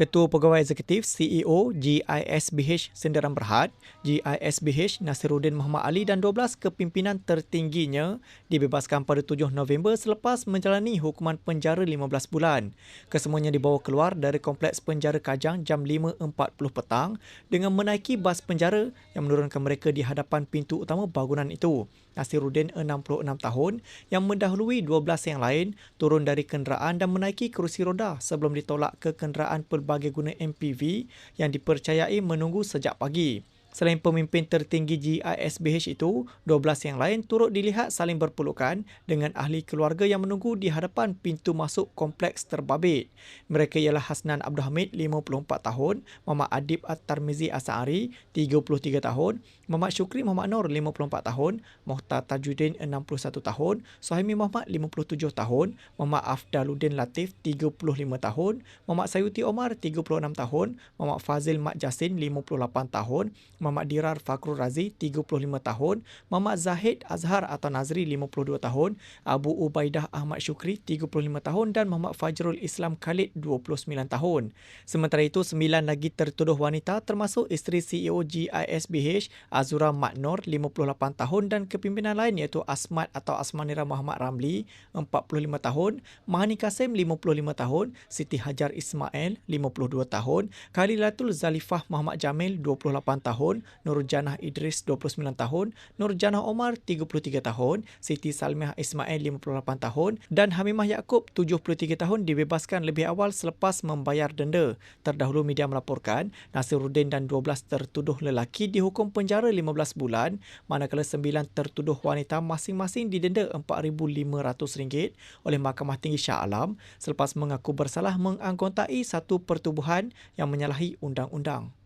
Ketua Pegawai Eksekutif CEO GISBH Senderan Berhad, GISBH Nasiruddin Muhammad Ali dan 12 kepimpinan tertingginya dibebaskan pada 7 November selepas menjalani hukuman penjara 15 bulan. Kesemuanya dibawa keluar dari kompleks penjara Kajang jam 5.40 petang dengan menaiki bas penjara yang menurunkan mereka di hadapan pintu utama bangunan itu. Nasiruddin 66 tahun yang mendahului 12 yang lain turun dari kenderaan dan menaiki kerusi roda sebelum ditolak ke kenderaan pelbagai guna MPV yang dipercayai menunggu sejak pagi. Selain pemimpin tertinggi GISBH itu, 12 yang lain turut dilihat saling berpelukan dengan ahli keluarga yang menunggu di hadapan pintu masuk kompleks terbabit. Mereka ialah Hasnan Abdul Hamid, 54 tahun, Muhammad Adib At-Tarmizi Asari, 33 tahun, Muhammad Syukri Muhammad Nur, 54 tahun, Mohtar Tajuddin, 61 tahun, Suhaimi Muhammad, 57 tahun, Muhammad Afdaluddin Latif, 35 tahun, Muhammad Sayuti Omar, 36 tahun, Muhammad Fazil Mak Jasin, 58 tahun, Muhammad Dirar Fakrul Razi 35 tahun, Muhammad Zahid Azhar atau Nazri 52 tahun, Abu Ubaidah Ahmad Syukri 35 tahun. Dan Muhammad Fajrul Islam Khalid 29 tahun. Sementara itu, sembilan lagi tertuduh wanita termasuk isteri CEO GISBH Azura Maknor 58 tahun. Dan kepimpinan lain iaitu Asmat atau Asmanira Muhammad Ramli 45 tahun, Mahani Kasim 55 tahun, Siti Hajar Ismail 52 tahun, Khalilatul Zalifah Muhammad Jamil 28 tahun, tahun, Nur Janah Idris 29 tahun, Nur Janah Omar 33 tahun, Siti Salmiah Ismail 58 tahun dan Hamimah Yaakob 73 tahun dibebaskan lebih awal selepas membayar denda. Terdahulu media melaporkan Nasiruddin dan 12 tertuduh lelaki dihukum penjara 15 bulan manakala 9 tertuduh wanita masing-masing didenda RM4,500 oleh Mahkamah Tinggi Shah Alam selepas mengaku bersalah menganggotai satu pertubuhan yang menyalahi undang-undang.